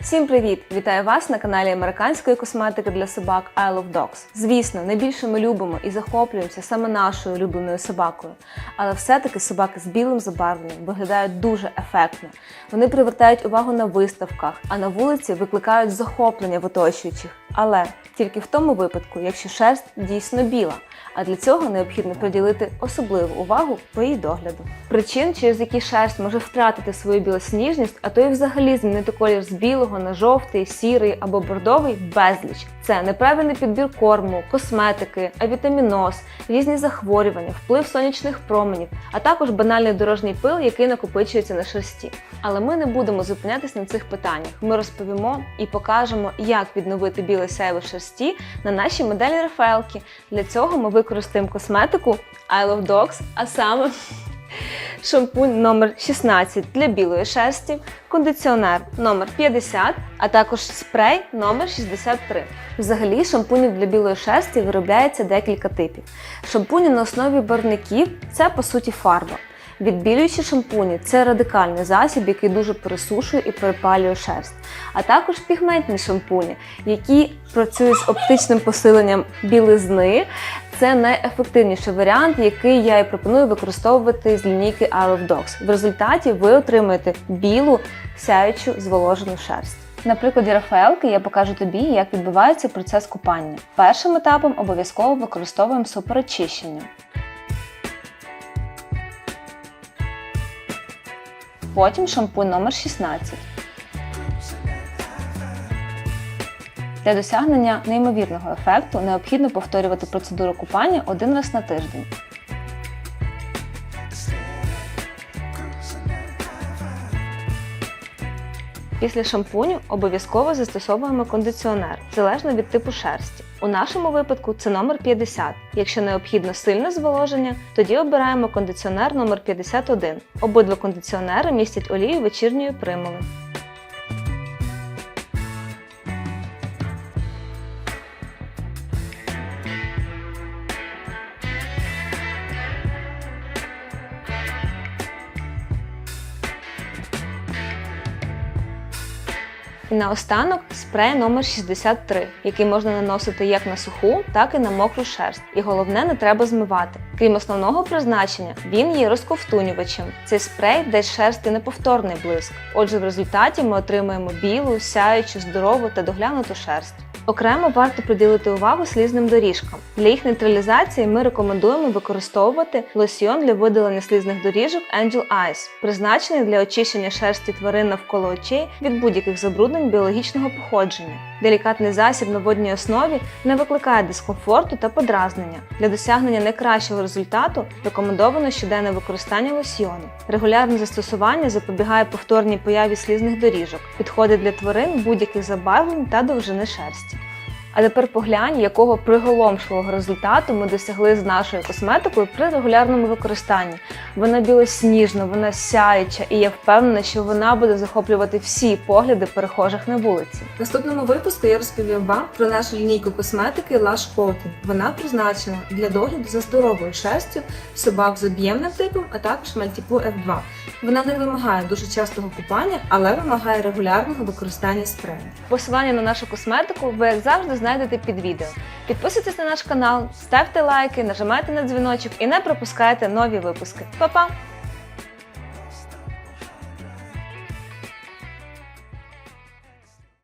Всім привіт! Вітаю вас на каналі американської косметики для собак I Love Dogs. Звісно, найбільше ми любимо і захоплюємося саме нашою улюбленою собакою. Але все-таки собаки з білим забарвленням виглядають дуже ефектно. Вони привертають увагу на виставках, а на вулиці викликають захоплення в оточуючих. Але тільки в тому випадку, якщо шерсть дійсно біла. А для цього необхідно приділити особливу увагу по її догляду. Причин, через які шерсть може втратити свою білосніжність, а то й взагалі змінити колір з білого на жовтий, сірий або бордовий безліч. Це неправильний підбір корму, косметики, авітаміноз, різні захворювання, вплив сонячних променів, а також банальний дорожній пил, який накопичується на шерсті. Але ми не будемо зупинятись на цих питаннях. Ми розповімо і покажемо, як відновити біле сяйво шерсті на нашій моделі Рафаелки. Для цього ми використаємо косметику I Love Dogs, а саме шампунь номер 16 для білої шерсті, кондиціонер номер 50, а також спрей номер 63. Взагалі, шампунів для білої шерсті виробляється декілька типів. Шампуні на основі барвників це по суті фарба. Відбілюючі шампуні це радикальний засіб, який дуже пересушує і перепалює шерсть, а також пігментні шампуні, які працюють з оптичним посиленням білизни. Це найефективніший варіант, який я і пропоную використовувати з лінійки I Love Dogs. В результаті ви отримаєте білу, сяючу, зволожену шерсть. На прикладі Рафаелки я покажу тобі, як відбувається процес купання. Першим етапом обов'язково використовуємо суперочищення. Потім шампунь номер 16. Для досягнення неймовірного ефекту необхідно повторювати процедуру купання один раз на тиждень. Після шампуню обов'язково застосовуємо кондиціонер залежно від типу шерсті. У нашому випадку це номер 50. Якщо необхідно сильне зволоження, тоді обираємо кондиціонер номер 51. Обидва кондиціонери містять олію вечірньої примули. І наостанок спрей номер 63, який можна наносити як на суху, так і на мокру шерсть. І головне, не треба змивати. Крім основного призначення, він є розковтунювачем. Цей спрей дасть шерсті неповторний блиск. Отже, в результаті ми отримаємо білу, сяючу, здорову та доглянуту шерсть. Окремо варто приділити увагу слізним доріжкам. Для їх нейтралізації ми рекомендуємо використовувати лосьйон для видалення слізних доріжок Angel Eyes, призначений для очищення шерсті тварин навколо очей від будь-яких забруднень біологічного походження. Делікатний засіб на водній основі не викликає дискомфорту та подразнення. Для досягнення найкращого результату рекомендовано щоденне використання лосьйону. Регулярне застосування запобігає повторній появі слізних доріжок, підходить для тварин будь-яких забарвлень та довжини шерсті. А тепер поглянь, якого приголомшливого результату ми досягли з нашою косметикою при регулярному використанні. Вона білосніжна, вона сяюча, і я впевнена, що вона буде захоплювати всі погляди перехожих на вулиці. В наступному випуску я розповім вам про нашу лінійку косметики Lush Coating. Вона призначена для догляду за здоровою шерстю собак з об'ємним типом, а також мальтіпу F2. Вона не вимагає дуже частого купання, але вимагає регулярного використання спрею. Посилання на нашу косметику ви, як завжди, знайдете під відео. Підписуйтесь на наш канал, ставте лайки, нажимайте на дзвіночок і не пропускайте нові випуски. Па-па!